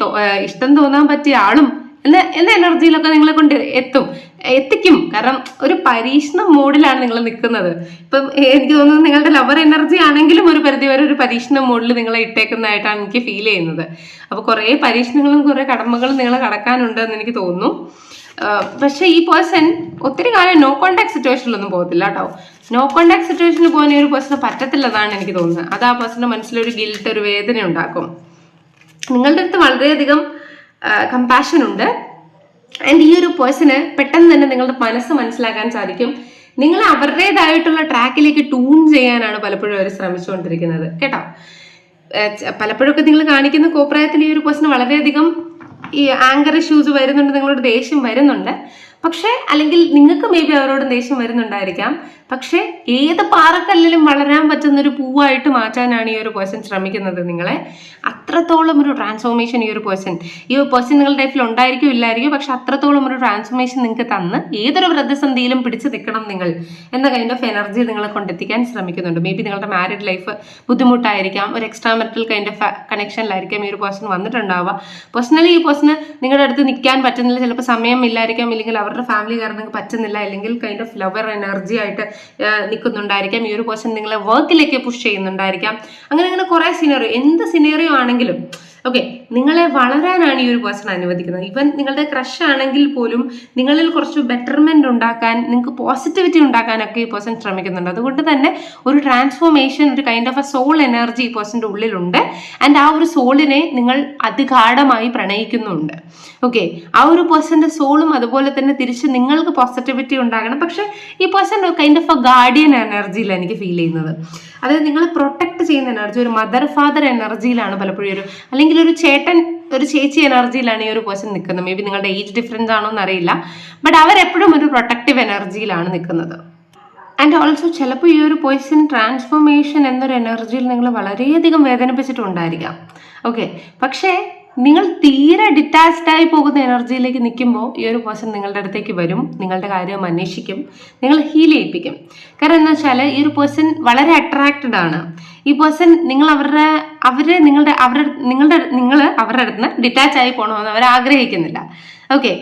ഇഷ്ടം തോന്നാൻ പറ്റിയ ആളും എന്ന എന്ന എനർജിയിലൊക്കെ നിങ്ങളെ കൊണ്ട് എത്തും. എത്തിക്കും. കാരണം ഒരു പരീക്ഷണ മോഡിലാണ് നിങ്ങൾ നിൽക്കുന്നത്. ഇപ്പം എനിക്ക് തോന്നുന്നത് നിങ്ങളുടെ ലവർ എനർജി ആണെങ്കിലും ഒരു പരിധി വരെ ഒരു പരീക്ഷണ മോഡിൽ നിങ്ങളെ ഇട്ടേക്കുന്നതായിട്ടാണ് എനിക്ക് ഫീൽ ചെയ്യുന്നത്. അപ്പോൾ കുറേ പരീക്ഷണങ്ങളും കുറേ കടമകളും നിങ്ങൾ കടക്കാനുണ്ട് എന്ന് എനിക്ക് തോന്നുന്നു. പക്ഷെ പക്ഷേ ഈ പേഴ്സൺ ഒത്തിരി കാലം നോ കോണ്ടാക്ട് സിറ്റുവേഷനിലൊന്നും പോകത്തില്ല കേട്ടോ. നോ കോണ്ടാക്ട് സിറ്റുവേഷനിൽ പോകാൻ ഒരു പേഴ്സണ് പറ്റത്തില്ലെന്നാണ് എനിക്ക് തോന്നുന്നത്. അത് ആ പേഴ്സന്റെ മനസ്സിലൊരു ഗിൽട്ട് ഒരു വേദന ഉണ്ടാക്കും. നിങ്ങളുടെ അടുത്ത് വളരെയധികം കമ്പാഷൻ ഉണ്ട്. ആൻഡ് ഈ ഒരു പേഴ്സണ് പെട്ടെന്ന് തന്നെ നിങ്ങളുടെ മനസ്സ് മനസ്സിലാക്കാൻ സാധിക്കും. നിങ്ങൾ അവരുടേതായിട്ടുള്ള ട്രാക്കിലേക്ക് ട്യൂൺ ചെയ്യാനാണ് പലപ്പോഴും അവർ ശ്രമിച്ചുകൊണ്ടിരിക്കുന്നത്. കേട്ടോ? പലപ്പോഴൊക്കെ നിങ്ങൾ കാണിക്കുന്ന കോപ്രായത്തിൽ ഈ ഒരു പേഴ്സൺ വളരെയധികം ഈ ആങ്കർ ഇഷ്യൂസ് വരുന്നുണ്ട് നിങ്ങളോട് ദേഷ്യം വരുന്നുണ്ട്. പക്ഷേ അല്ലെങ്കിൽ നിങ്ങൾക്ക് മേ ബി അവരോട് ദേഷ്യം വരുന്നുണ്ടായിരിക്കാം. പക്ഷേ ഏത് പാറക്കല്ലിലും വളരാൻ പറ്റുന്ന ഒരു പൂവായിട്ട് മാറ്റാനാണ് ഈ ഒരു പേഴ്സൺ ശ്രമിക്കുന്നത് നിങ്ങളെ. അത്രത്തോളം ഒരു ട്രാൻസ്ഫോർമേഷൻ ഈ ഒരു പേഴ്സൺ ഈ ഒരു പേഴ്സൺ നിങ്ങളുടെ ലൈഫിൽ ഉണ്ടായിരിക്കും ഇല്ലായിരിക്കും പക്ഷെ അത്രത്തോളം ഒരു ട്രാൻസ്ഫോർമേഷൻ നിങ്ങൾക്ക് തന്ന് ഏതൊരു പ്രതിസന്ധിയിലും പിടിച്ചു നിൽക്കണം നിങ്ങൾ എന്ന കൈൻഡ് ഓഫ് എനർജി നിങ്ങളെ കൊണ്ടെത്തിക്കാൻ ശ്രമിക്കുന്നുണ്ട്. മേ ബി നിങ്ങളുടെ മാരിഡ് ലൈഫ് ബുദ്ധിമുട്ടായിരിക്കാം ഒരു എക്സ്ട്രാ മെറ്റൽ കൈൻഡ് ഓഫ് കണക്ഷനിലായിരിക്കാം ഈ ഒരു പേഴ്സൺ വന്നിട്ടുണ്ടാവുക. പേഴ്സണലി ഈ പേഴ്സൺ നിങ്ങളുടെ അടുത്ത് നിൽക്കാൻ പറ്റുന്നില്ല ചിലപ്പോൾ സമയം ഇല്ലായിരിക്കാം ഇല്ലെങ്കിൽ അവരുടെ ഫാമിലി കാരണം പറ്റുന്നില്ല അല്ലെങ്കിൽ കൈൻഡ് ഓഫ് ലവർ എനർജി ആയിട്ട് നിൽക്കുന്നുണ്ടായിരിക്കാം ഈ ഒരു പേഴ്സൺ നിങ്ങളെ വർക്കിലേക്ക് പുഷ് ചെയ്യുന്നുണ്ടായിരിക്കാം. അങ്ങനെ അങ്ങനെ കുറേ സിനറിയോ എന്ത് സിനറിയോ ആണെങ്കിലും ഓക്കെ നിങ്ങളെ വളരാനാണ് ഈ ഒരു പേഴ്സൺ അനുവദിക്കുന്നത്. ഇവൻ നിങ്ങളുടെ ക്രഷ് ആണെങ്കിൽ പോലും നിങ്ങളിൽ കുറച്ച് ബെറ്റർമെന്റ് ഉണ്ടാക്കാൻ നിങ്ങൾക്ക് പോസിറ്റിവിറ്റി ഉണ്ടാക്കാനൊക്കെ ഈ പേഴ്സൺ ശ്രമിക്കുന്നുണ്ട്. അതുകൊണ്ട് തന്നെ ഒരു ട്രാൻസ്ഫോർമേഷൻ ഒരു kind of a soul energy ഈ പേഴ്സന്റെ ഉള്ളിലുണ്ട്. ആൻഡ് ആ ഒരു സോളിനെ നിങ്ങൾ അതിഗാഠമായി പ്രണയിക്കുന്നുണ്ട്. ഓക്കെ ആ ഒരു പേഴ്സന്റെ സോളും അതുപോലെ തന്നെ തിരിച്ച് നിങ്ങൾക്ക് പോസിറ്റിവിറ്റി ഉണ്ടാകണം. പക്ഷേ ഈ person kind of a guardian എനർജിയിലാണ് എനിക്ക് ഫീൽ ചെയ്യുന്നത്. അതായത് നിങ്ങളെ പ്രൊട്ടക്ട് ചെയ്യുന്ന എനർജി ഒരു മദർ ഫാദർ എനർജിയിലാണ് പലപ്പോഴും ഒരു അല്ലെങ്കിൽ ഒരു ചേട്ടൻ ഒരു ചേച്ചി എനർജിയിലാണ് ഈ ഒരു പേഴ്സൺ നിൽക്കുന്നത്. മേ ബി നിങ്ങളുടെ ഏജ് ഡിഫറൻസ് ആണോ എന്നറിയില്ല. ബട്ട് അവരെപ്പോഴും ഒരു പ്രൊട്ടക്റ്റീവ് എനർജിയിലാണ് നിൽക്കുന്നത്. ആൻഡ് ഓൾസോ ചിലപ്പോൾ ഈ ഒരു പേഴ്സൺ ട്രാൻസ്ഫോർമേഷൻ എന്നൊരു എനർജിയിൽ നിങ്ങൾ വളരെയധികം വേദനിപ്പിച്ചിട്ടുണ്ടായിരിക്കാം. ഓക്കെ പക്ഷേ നിങ്ങൾ തീരെ ഡിറ്റാച്ച്ഡ് ആയി പോകുന്ന എനർജിയിലേക്ക് നിൽക്കുമ്പോൾ ഈ ഒരു പേഴ്സൺ നിങ്ങളുടെ അടുത്തേക്ക് വരും. നിങ്ങളുടെ കാര്യം അന്വേഷിക്കും. നിങ്ങൾ ഹീൽ ചെയ്യിപ്പിക്കും. കാരണം എന്താ വെച്ചാൽ ഈ ഒരു പേഴ്സൺ വളരെ അട്രാക്റ്റഡ് ആണ്. ഈ പേഴ്സൺ നിങ്ങൾ അവരുടെ അവർ നിങ്ങളുടെ അവരുടെ നിങ്ങളുടെ നിങ്ങൾ അവരുടെ അടുത്ത് നിന്ന് ഡിറ്റാച്ച് ആയി പോകണമെന്ന് അവർ ആഗ്രഹിക്കുന്നില്ല. ഓക്കെ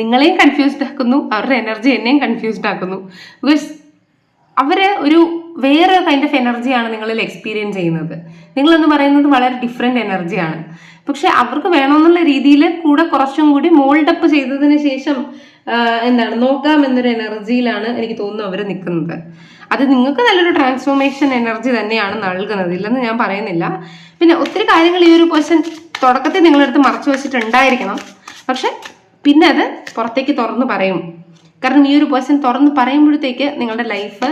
നിങ്ങളെയും കൺഫ്യൂസ്ഡ് ആക്കുന്നു അവരുടെ എനർജി എന്നെയും കൺഫ്യൂസ്ഡ് ആക്കുന്നു. ബിക്കോസ് അവർ ഒരു വേറെ കൈൻഡ് ഓഫ് എനർജിയാണ് നിങ്ങളിൽ എക്സ്പീരിയൻസ് ചെയ്യുന്നത്. നിങ്ങളെന്ന് പറയുന്നത് വളരെ ഡിഫറെന്റ് എനർജിയാണ് പക്ഷെ അവർക്ക് വേണമെന്നുള്ള രീതിയിൽ കൂടെ കുറച്ചും കൂടി മോൾഡപ്പ് ചെയ്തതിന് ശേഷം എന്താണ് നോക്കാം എന്നൊരു എനർജിയിലാണ് എനിക്ക് തോന്നുന്നു അവർ നിൽക്കുന്നത്. അത് നിങ്ങൾക്ക് നല്ലൊരു ട്രാൻസ്ഫോർമേഷൻ എനർജി തന്നെയാണ് നൽകുന്നത്. ഇല്ലെന്ന് ഞാൻ പറയുന്നില്ല. പിന്നെ ഒത്തിരി കാര്യങ്ങൾ ഈ ഒരു പേഴ്സൺ തുടക്കത്തിൽ നിങ്ങളുടെ അടുത്ത് മറച്ചു വെച്ചിട്ടുണ്ടായിരിക്കണം. പക്ഷെ പിന്നെ അത് പുറത്തേക്ക് തുറന്നു പറയും. കാരണം ഈ ഒരു പേഴ്സൺ തുറന്ന് പറയുമ്പോഴത്തേക്ക് നിങ്ങളുടെ ലൈഫ്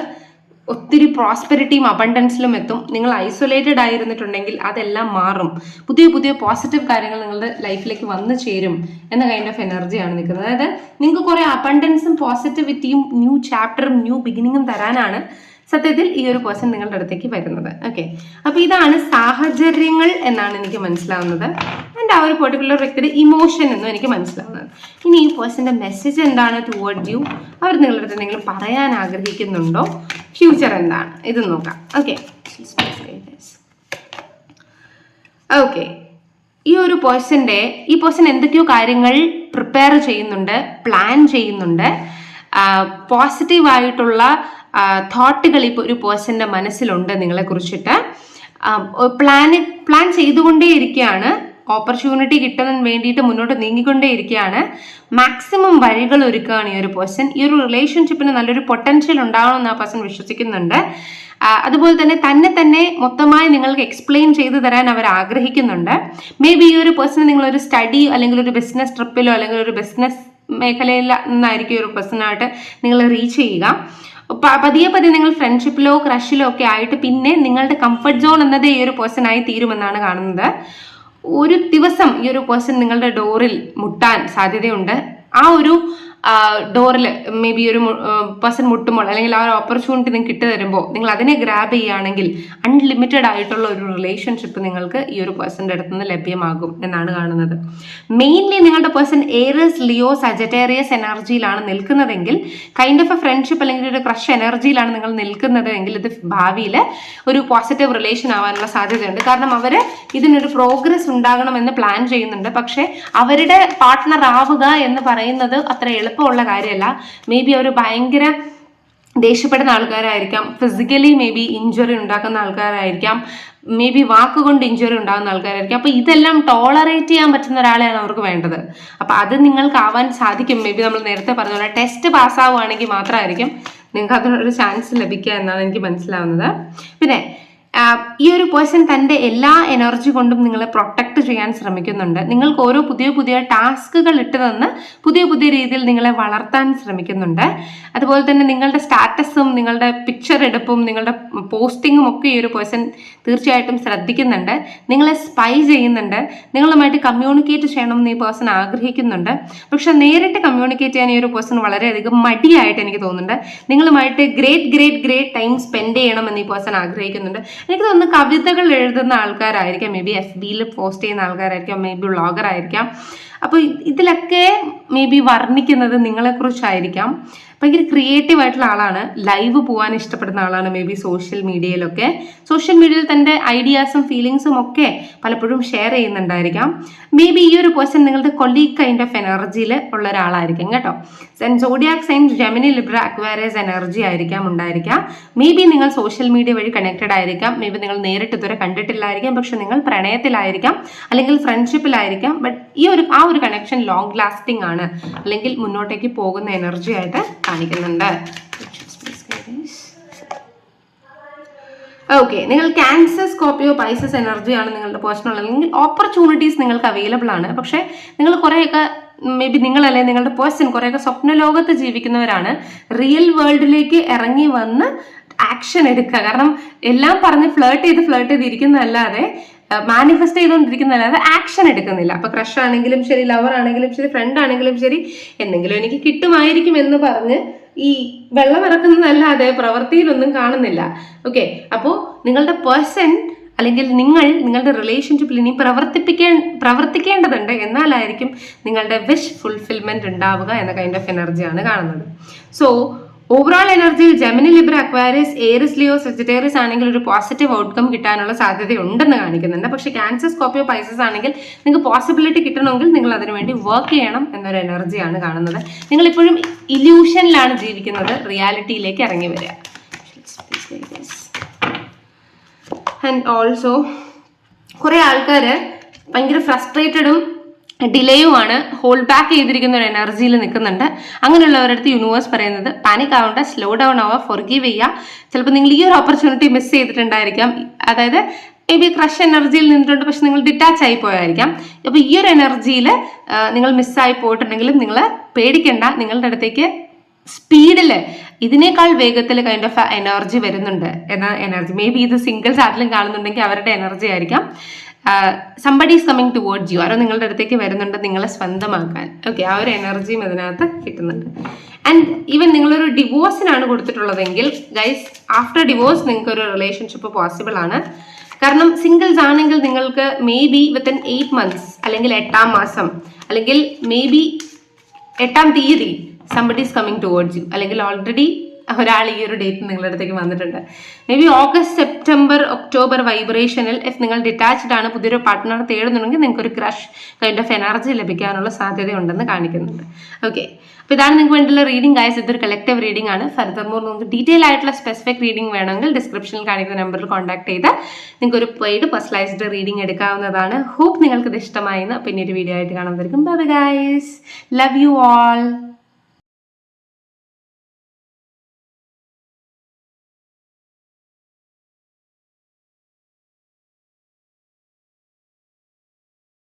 ഒത്തിരി പ്രോസ്പെരിറ്റിയും അബണ്ടൻസിലും എത്തും. നിങ്ങൾ ഐസൊലേറ്റഡ് ആയിരുന്നിട്ടുണ്ടെങ്കിൽ അതെല്ലാം മാറും. പുതിയ പുതിയ പോസിറ്റീവ് കാര്യങ്ങൾ നിങ്ങളുടെ ലൈഫിലേക്ക് വന്നു ചേരും എന്ന കൈൻഡ് ഓഫ് എനർജിയാണ് നിൽക്കുന്നത്. അതായത് നിങ്ങൾക്ക് കുറേ അബണ്ടൻസും പോസിറ്റിവിറ്റിയും ന്യൂ ചാപ്റ്ററും ന്യൂ ബിഗിനിങ്ങും തരാനാണ് സത്യത്തിൽ ഈ ഒരു പേഴ്സൺ നിങ്ങളുടെ അടുത്തേക്ക് വരുന്നത്. ഓക്കെ അപ്പോൾ ഇതാണ് സാഹചര്യങ്ങൾ എന്നാണ് എനിക്ക് മനസ്സിലാവുന്നത്. ആൻഡ് ആ ഒരു പെർട്ടിക്കുലർ വ്യക്തിയുടെ ഇമോഷൻ എന്നും എനിക്ക് മനസ്സിലാവുന്നത്. ഇനി ഈ പേഴ്സന്റെ മെസ്സേജ് എന്താണ് ടുവേർഡ് യു അവർ നിങ്ങളുടെ അടുത്ത് എന്തെങ്കിലും പറയാൻ ആഗ്രഹിക്കുന്നുണ്ടോ? ഫ്യൂച്ചർ എന്താണ്? ഇത് നോക്കാം. ഓക്കെ ഓക്കെ ഈ ഒരു പേഴ്സന്റെ ഈ പേഴ്സൺ എന്തൊക്കെയോ കാര്യങ്ങൾ പ്രിപ്പയർ ചെയ്യുന്നുണ്ട് പ്ലാൻ ചെയ്യുന്നുണ്ട്. പോസിറ്റീവ് ആയിട്ടുള്ള തോട്ടുകൾ ഇപ്പോൾ ഒരു പേഴ്സന്റെ മനസ്സിലുണ്ട് നിങ്ങളെ കുറിച്ചിട്ട്. പ്ലാൻ പ്ലാൻ ചെയ്തുകൊണ്ടേ ഇരിക്കുകയാണ് ഓപ്പർച്യൂണിറ്റി കിട്ടാൻ വേണ്ടിയിട്ട് മുന്നോട്ട് നീങ്ങിക്കൊണ്ടേ ഇരിക്കുകയാണ് മാക്സിമം വഴികൾ ഒരുക്കുകയാണ് ഈ ഒരു പേഴ്സൺ ഈ ഒരു റിലേഷൻഷിപ്പിന് നല്ലൊരു പൊട്ടൻഷ്യൽ ഉണ്ടാവണമെന്ന് ആ പേഴ്സൺ വിശ്വസിക്കുന്നുണ്ട്. അതുപോലെ തന്നെ തന്നെ തന്നെ മൊത്തമായി നിങ്ങൾക്ക് എക്സ്പ്ലെയിൻ ചെയ്തു തരാൻ അവർ ആഗ്രഹിക്കുന്നുണ്ട്. മേ ബി ഈ ഒരു പേഴ്സൺ നിങ്ങളൊരു സ്റ്റഡി അല്ലെങ്കിൽ ഒരു ബിസിനസ് ട്രിപ്പിലോ അല്ലെങ്കിൽ ഒരു ബിസിനസ് മേഖലയിൽ നിന്നായിരിക്കും ഒരു പേഴ്സണായിട്ട് നിങ്ങൾ റീച്ച് ചെയ്യുക. പതിയെ പതിയെ നിങ്ങൾ ഫ്രണ്ട്ഷിപ്പിലോ ക്രഷിലോ ഒക്കെ ആയിട്ട് പിന്നെ നിങ്ങളുടെ കംഫർട്ട് സോൺ എന്നത് ഈ ഒരു പേഴ്സണായി തീരുമെന്നാണ് കാണുന്നത്. ഒരു ദിവസം ഈ ഒരു പേഴ്സൺ നിങ്ങളുടെ ഡോറിൽ മുട്ടാൻ സാധ്യതയുണ്ട്. ആ ഒരു ഡോറിൽ മേ ബി ഒരു പേഴ്സൺ മുട്ടുമ്പോൾ അല്ലെങ്കിൽ ആ ഒരു ഓപ്പർച്യൂണിറ്റി നിങ്ങൾക്ക് ഇട്ട് തരുമ്പോൾ നിങ്ങൾ അതിനെ ഗ്രാബ് ചെയ്യുകയാണെങ്കിൽ അൺലിമിറ്റഡ് ആയിട്ടുള്ള ഒരു റിലേഷൻഷിപ്പ് നിങ്ങൾക്ക് ഈ ഒരു പേഴ്സന്റെ അടുത്ത് നിന്ന് ലഭ്യമാകും എന്നാണ് കാണുന്നത്. മെയിൻലി നിങ്ങളുടെ പേഴ്സൺ ഏറിയസ് ലിയോ സജറ്റേറിയസ് എനർജിയിലാണ് നിൽക്കുന്നതെങ്കിൽ കൈൻഡ് ഓഫ് എ ഫ്രണ്ട്ഷിപ്പ് അല്ലെങ്കിൽ ഒരു ക്രഷ് എനർജിയിലാണ് നിങ്ങൾ നിൽക്കുന്നത് എങ്കിൽ ഇത് ഭാവിയിൽ ഒരു പോസിറ്റീവ് റിലേഷൻ ആവാനുള്ള സാധ്യതയുണ്ട്. കാരണം അവർ ഇതിനൊരു പ്രോഗ്രസ് ഉണ്ടാകണമെന്ന് പ്ലാൻ ചെയ്യുന്നുണ്ട്. പക്ഷേ അവരുടെ പാർട്ട്ണർ ആവുക എന്ന് പറയുന്നത് അത്ര എളുപ്പമുള്ള കാര്യമല്ല. മേ ബി അവർ ഭയങ്കര ദേഷ്യപ്പെടുന്ന ആൾക്കാരായിരിക്കാം. ഫിസിക്കലി മേ ബി ഇഞ്ചുറി ഉണ്ടാക്കുന്ന ആൾക്കാരായിരിക്കാം. മേ ബി വാക്കുകൊണ്ട് ഇഞ്ചുറി ഉണ്ടാകുന്ന ആൾക്കാരായിരിക്കും. അപ്പോൾ ഇതെല്ലാം ടോളറേറ്റ് ചെയ്യാൻ പറ്റുന്ന ഒരാളെയാണ് അവർക്ക് വേണ്ടത്. അപ്പോൾ അത് നിങ്ങൾക്ക് ആവാൻ സാധിക്കും. മേ ബി നമ്മൾ നേരത്തെ പറഞ്ഞ പോലെ ടെസ്റ്റ് പാസ്സാവുകയാണെങ്കിൽ മാത്രമായിരിക്കും. നിങ്ങൾക്ക് അതിനൊരു ചാൻസ് ലഭിക്കുക എന്നാണ് എനിക്ക് മനസ്സിലാവുന്നത്. പിന്നെ ഈ ഒരു പേഴ്സൺ തന്റെ എല്ലാ എനർജി കൊണ്ടും നിങ്ങളെ പ്രൊട്ടക്ട് ചെയ്യാൻ ശ്രമിക്കുന്നുണ്ട്. നിങ്ങൾക്ക് ഓരോ പുതിയ പുതിയ ടാസ്കുകൾ ഇട്ട് തന്ന് പുതിയ പുതിയ രീതിയിൽ നിങ്ങളെ വളർത്താൻ ശ്രമിക്കുന്നുണ്ട്. അതുപോലെ തന്നെ നിങ്ങളുടെ സ്റ്റാറ്റസും നിങ്ങളുടെ പിക്ചർ എടുപ്പും നിങ്ങളുടെ പോസ്റ്റിങ്ങും ഒക്കെ ഈ ഒരു പേഴ്സൺ തീർച്ചയായിട്ടും ശ്രദ്ധിക്കുന്നുണ്ട്. നിങ്ങളെ സ്പൈ ചെയ്യുന്നുണ്ട്. നിങ്ങളുമായിട്ട് കമ്മ്യൂണിക്കേറ്റ് ചെയ്യണമെന്ന് ഈ പേഴ്സൺ ആഗ്രഹിക്കുന്നുണ്ട്. പക്ഷെ നേരിട്ട് കമ്മ്യൂണിക്കേറ്റ് ചെയ്യാൻ ഈ ഒരു പേഴ്സൺ വളരെയധികം മടിയായിട്ട് എനിക്ക് തോന്നുന്നുണ്ട്. നിങ്ങളുമായിട്ട് great great great time spend ചെയ്യണമെന്ന് ഈ പേഴ്സൺ ആഗ്രഹിക്കുന്നുണ്ട്. എനിക്ക് തോന്നുന്നു കവിതകൾ എഴുതുന്ന ആൾക്കാരായിരിക്കാം. മേ ബി എഫ് ബിയിൽ പോസ്റ്റ് ചെയ്യുന്ന ആൾക്കാരായിരിക്കാം. മേ ബി ബ്ലോഗർ ആയിരിക്കാം. അപ്പോൾ ഇതിലൊക്കെ മേ ബി വർണിക്കുന്നത് നിങ്ങളെക്കുറിച്ചായിരിക്കാം. ഭയങ്കര ക്രിയേറ്റീവ് ആയിട്ടുള്ള ആളാണ്. ലൈവ് പോകാൻ ഇഷ്ടപ്പെടുന്ന ആളാണ് മേ ബി സോഷ്യൽ മീഡിയയിലൊക്കെ സോഷ്യൽ മീഡിയയിൽ തന്റെ ഐഡിയാസും ഫീലിങ്സും ഒക്കെ പലപ്പോഴും ഷെയർ ചെയ്യുന്നുണ്ടായിരിക്കാം. മേ ബി ഈ ഒരു പേഴ്സൺ നിങ്ങളുടെ കൊളീഗ് കൈൻഡ് ഓഫ് എനർജിയിൽ ഉള്ള ഒരാളായിരിക്കും കേട്ടോ. Sen zodiac sign Gemini Libra Aquarius energy ആയിരിക്കാം ഉണ്ടായിരിക്കാം. മേ ബി നിങ്ങൾ സോഷ്യൽ മീഡിയ വഴി കണക്റ്റഡ് ആയിരിക്കാം. മേ ബി നിങ്ങൾ നേരിട്ട് ഇതുവരെ കണ്ടിട്ടില്ലായിരിക്കാം. പക്ഷെ നിങ്ങൾ പ്രണയത്തിലായിരിക്കാം. അല്ലെങ്കിൽ ഫ്രണ്ട്ഷിപ്പിലായിരിക്കാം ബട്ട് ഈ ഒരു ആ ഒരു കണക്ഷൻ ലോങ് ലാസ്റ്റിംഗ് ആണ്. അല്ലെങ്കിൽ മുന്നോട്ടേക്ക് പോകുന്ന എനർജി ആയിട്ട് കാണിക്കുന്നുണ്ട്. ഓക്കെ നിങ്ങൾ ക്യാൻസർ സ്കോപ്പിയോ പൈസസ് എനർജിയാണ് നിങ്ങളുടെ പേഴ്സണൽ അല്ലെങ്കിൽ ഓപ്പർച്യൂണിറ്റീസ് നിങ്ങൾക്ക് അവൈലബിൾ ആണ്. പക്ഷേ നിങ്ങൾ കുറേയൊക്കെ മേ ബി നിങ്ങളല്ലേ നിങ്ങളുടെ പേഴ്സൺ കുറേയൊക്കെ സ്വപ്ന ലോകത്ത് ജീവിക്കുന്നവരാണ്. റിയൽ വേൾഡിലേക്ക് ഇറങ്ങി വന്ന് ആക്ഷൻ എടുക്കുക. കാരണം എല്ലാം പറഞ്ഞ് ഫ്ലേർട്ട് ചെയ്ത് ഫ്ലേർട്ട് ചെയ്ത് ഇരിക്കുന്നതല്ലാതെ മാനിഫെസ്റ്റ് ചെയ്തുകൊണ്ടിരിക്കുന്നതല്ലാതെ ആക്ഷൻ എടുക്കുന്നില്ല. അപ്പൊ ക്രഷ് ആണെങ്കിലും ശരി ലവർ ആണെങ്കിലും ശരി ഫ്രണ്ട് ആണെങ്കിലും ശരി എന്തെങ്കിലും എനിക്ക് കിട്ടുമായിരിക്കും എന്ന് പറഞ്ഞ് ഈ വെള്ളം ഇറക്കുന്നതല്ലാതെ പ്രവൃത്തിയിലൊന്നും കാണുന്നില്ല. ഓക്കെ അപ്പോൾ നിങ്ങളുടെ പേഴ്സൺ അല്ലെങ്കിൽ നിങ്ങൾ നിങ്ങളുടെ റിലേഷൻഷിപ്പിൽ ഇനി പ്രവർത്തിപ്പിക്കേ പ്രവർത്തിക്കേണ്ടതുണ്ട് എന്നാലായിരിക്കും നിങ്ങളുടെ വിഷ് ഫുൾഫിൽമെന്റ് ഉണ്ടാവുക എന്ന കൈൻഡ് ഓഫ് എനർജിയാണ് കാണുന്നത്. സോ ഓവറോൾ എനർജിയിൽ Gemini Libra Aquarius Aries Leo Sagittarius ആണെങ്കിൽ ഒരു പോസിറ്റീവ് ഔട്ട്കം കിട്ടാനുള്ള സാധ്യത ഉണ്ടെന്ന് കാണിക്കുന്നുണ്ട്. പക്ഷേ ക്യാൻസർ സ്കോപ്പിയോ പൈസസ് ആണെങ്കിൽ നിങ്ങൾക്ക് പോസിബിലിറ്റി കിട്ടണമെങ്കിൽ നിങ്ങൾ അതിനുവേണ്ടി വർക്ക് ചെയ്യണം എന്നൊരു എനർജിയാണ് കാണുന്നത്. നിങ്ങൾ ഇപ്പോഴും ഇല്യൂഷനിലാണ് ജീവിക്കുന്നത്. റിയാലിറ്റിയിലേക്ക് ഇറങ്ങി വരിക. ആൻഡ് ഓൾസോ കുറേ ആൾക്കാർ ഭയങ്കര ഫ്രസ്ട്രേറ്റഡും ഡിലേയുമാണ് ഹോൾഡ് ബാക്ക് ചെയ്തിരിക്കുന്ന ഒരു എനർജിയിൽ നിൽക്കുന്നുണ്ട്. അങ്ങനെയുള്ളവരടുത്ത് യൂണിവേഴ്സ് പറയുന്നത് പാനിക് ആവേണ്ട സ്ലോ ഡൗൺ ആവുക ഫൊർഗീവ് ചെയ്യുക ചിലപ്പോൾ നിങ്ങൾ ഈ ഒരു ഓപ്പർച്യൂണിറ്റി മിസ് ചെയ്തിട്ടുണ്ടായിരിക്കാം. അതായത് മേ ബി ക്രഷ് എനർജിയിൽ നിന്നിട്ടുണ്ട് പക്ഷെ നിങ്ങൾ ഡിറ്റാച്ച് ആയി പോയായിരിക്കാം. അപ്പോൾ ഈ ഒരു എനർജിയിൽ നിങ്ങൾ മിസ്സായി പോയിട്ടുണ്ടെങ്കിലും നിങ്ങൾ പേടിക്കണ്ട നിങ്ങളുടെ അടുത്തേക്ക് സ്പീഡിൽ ഇതിനേക്കാൾ വേഗത്തിൽ കൈൻഡ് ഓഫ് എനർജി വരുന്നുണ്ട് എന്ന എനർജി മേ ബി ഇത് സിംഗിൾ ചാർട്ടിലും കാണുന്നുണ്ടെങ്കിൽ അവരുടെ എനർജി ആയിരിക്കാം. Somebody is coming towards you ആരോ നിങ്ങളുടെ അടുത്തേക്ക് വരുന്നുണ്ട് നിങ്ങളെ സ്വന്തമാക്കാൻ. ഓക്കെ ആ ഒരു എനർജിയും ഇതിനകത്ത് കിട്ടുന്നുണ്ട്. ആൻഡ് ഈവൻ നിങ്ങളൊരു ഡിവോഴ്സിനാണ് കൊടുത്തിട്ടുള്ളതെങ്കിൽ ഗൈസ് ആഫ്റ്റർ ഡിവോഴ്സ് നിങ്ങൾക്ക് ഒരു റിലേഷൻഷിപ്പ് പോസിബിൾ ആണ്. കാരണം സിംഗിൾസ് ആണെങ്കിൽ നിങ്ങൾക്ക് may be within eight months അല്ലെങ്കിൽ എട്ടാം മാസം അല്ലെങ്കിൽ മേ ബി എട്ടാം തീയതി somebody is coming towards you അല്ലെങ്കിൽ ഓൾറെഡി ഒരാൾ ഈ ഒരു ഡേറ്റ് നിങ്ങളുടെ അടുത്തേക്ക് വന്നിട്ടുണ്ട്. May be August September October വൈബ്രേഷനിൽ ഇഫ് നിങ്ങൾ ഡിറ്റാച്ച്ഡ് ആണ് പുതിയൊരു പാർട്ട്ണർ തേടുന്നുണ്ടെങ്കിൽ നിങ്ങൾക്ക് ഒരു ക്രഷ് കൈൻഡ് ഓഫ് എനർജി ലഭിക്കാനുള്ള സാധ്യതയുണ്ടെന്ന് കാണിക്കുന്നുണ്ട്. ഓക്കെ അപ്പോൾ ഇതാണ് നിങ്ങൾക്ക് വേണ്ടിയുള്ള റീഡിംഗ് ഗൈസ് ഇതൊരു കളക്റ്റീവ് റീഡിംഗ് ആണ്. ഫർദർ മോർ നിങ്ങൾക്ക് ഡീറ്റെയിൽ ആയിട്ടുള്ള സ്പെസിഫിക് റീഡിംഗ് വേണമെങ്കിൽ ഡിസ്ക്രിപ്ഷനിൽ കാണിക്കുന്ന നമ്പറിൽ കോൺടാക്ട് ചെയ്ത് നിങ്ങൾക്ക് ഒരു പെയ്ഡ് പേഴ്സണലൈസ്ഡ് റീഡിംഗ് എടുക്കാവുന്നതാണ്. ഹോപ്പ് നിങ്ങൾക്ക് ഇത് ഇഷ്ടമായെന്ന് പിന്നെ ഒരു വീഡിയോ ആയിട്ട് കാണുന്നതായിരിക്കും. Bye guys love you all